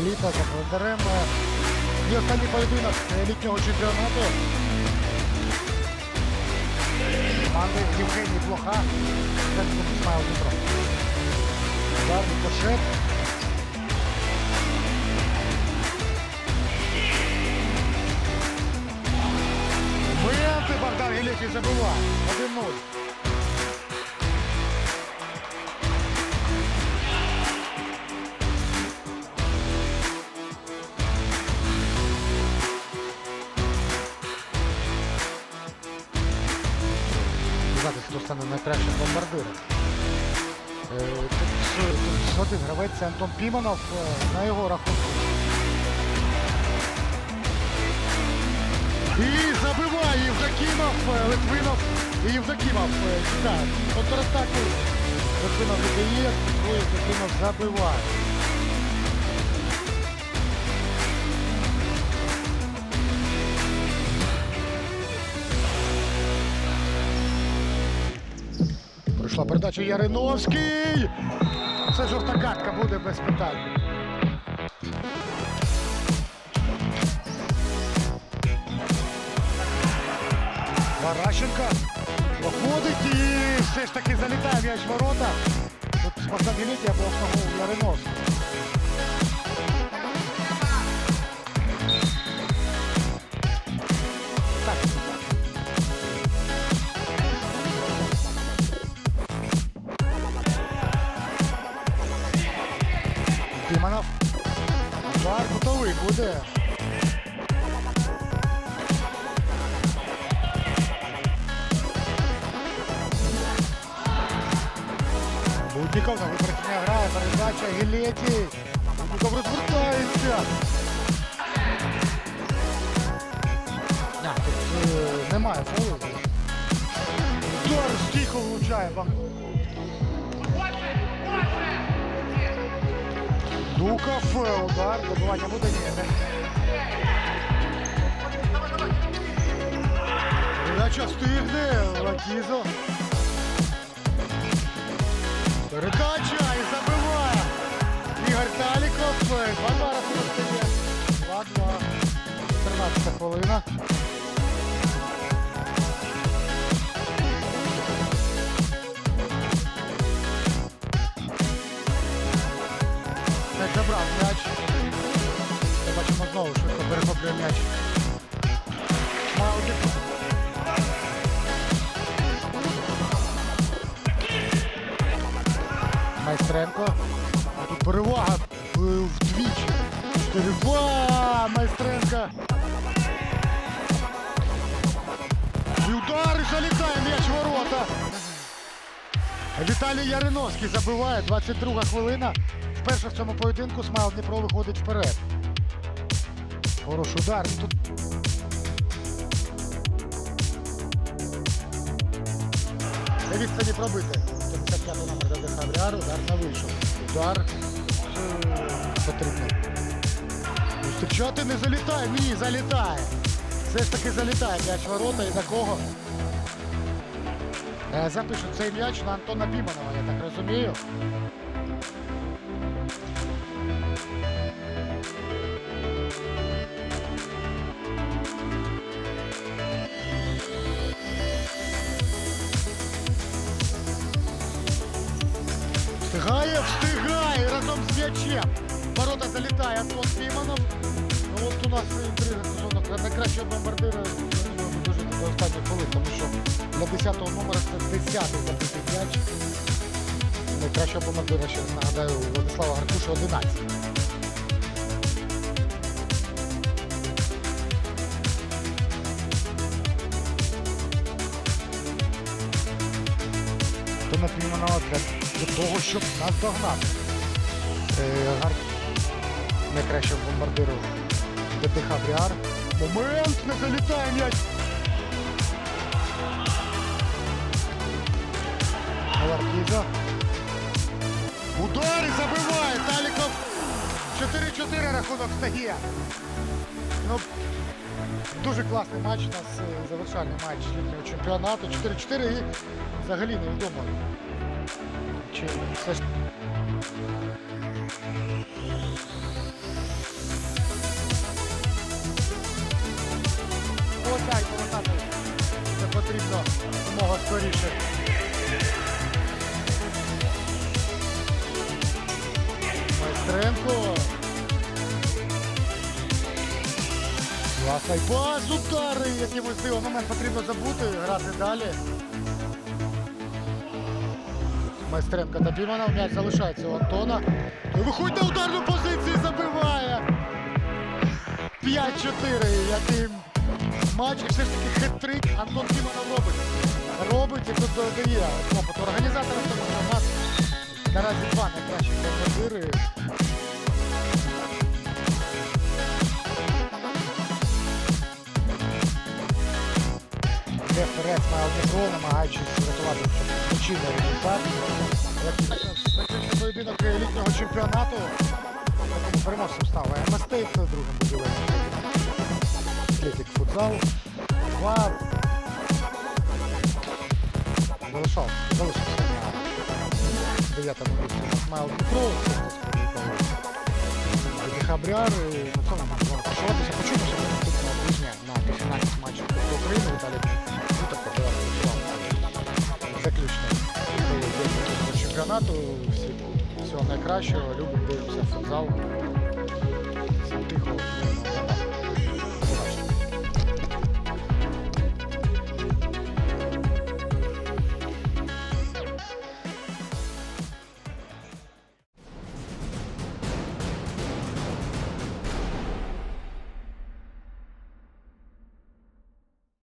літа за. Е, І останній поєдинок е, літнього чемпіонату. Команди Євгеній Блоха. Це Смайл Дніпро. Удар, кошет. Моменти Богдан Гелєкій забиває. 1-0. Знати, хто найкращим бомбардиром. Е, тут гравець Антон Піманов е, на його рахунку. І забиває Євдокімов, е, Литвинов і Євдокімов. Так, контратаку Литвинов віддає, Литвинов забиває. Передача Яриновський. Це жовта картка буде без питань. Варащенко виходить і все ж таки залітає м'яч ворота. Тут Спартак Гелітія був Яриновський. Готовий буде. Будніков на випередження грає, передача Гілеті. Будніков розвертається. Тут е, немає фолу. Удар стійко влучає. Бам. Дуков, е, удар, добивання буде ні. Передача встигне, Лакізо. Передача і забиває. Ігор Таліков. 2-2 рахунок стає. 2-2. 13 хвилина. Швидко м'яч. Майстренко. А тут перевага е, вдвічі. 4-2. Майстренко. І удар і залітає м'яч ворота. Віталій Яриновський забиває 22 хвилина. Вперше в цьому поєдинку Смайл Дніпро виходить вперед. Хороший удар. Тут на відстані пробити. 55 номер ДД Хавріар, удар не вийшов. Удар е, потрібно. Зустрічати не залітає. Ні, залітає. Все ж таки залітає м'яч ворота і на кого? Е, Запишуть цей м'яч на Антона Піманова, я так розумію. Встигає, встигає разом з м'ячем. Ворота залітає Антон Піманов. Ну от у нас інтрига стосовно найкращого бомбардира дожити до останніх хвилин, тому що для 10-го номера це 10-й забитий м'яч. Найкращого бомбардира, ще нагадаю, Владислава Гаркуша 11. То напівманова для, того, щоб нас догнати. Е, Гар... Найкращого бомбардиру ДТХ Бріар. Момент! Не залітає м'яч! Ларкіза. Удар забиває. Таліков 4-4 рахунок стає. Ну, дуже класний матч у нас е, завершальний матч літнього чемпіонату. 4-4 і взагалі невідомо. Чи все ж Полетять, повертати. Це потрібно мого скоріше. Майстренко. Класний пас, удари якимось дивом. Момент потрібно забути, грати далі. Майстренко та Піманов, м'яч залишається у Антона. Виходить на ударну позицію, забиває. 5-4. Який матч і все ж таки хет-трик Антон Піманов робить. Робить і тут додає клопоту організаторам, тому що у нас наразі два найкращі бомбардири. Йде вперед на Дніпро, намагаючись врятувати злочинний результат. Як закінчив поєдинок літнього чемпіонату, якому переможцем став МСТ, це другим будівельним. Атлетик футзал. Два. Залишав, залишився на дев'ятому місці. Смайл Дніпро, Дехабряр, і на цьому ми можемо почуватися. Почуємося наступного тижня на півфінальних матчах Кубку України. Віталій Вітер подавав заключний чемпіонату. Всі, всього найкращого. Любимо, дивимося футзал. Всім тихо.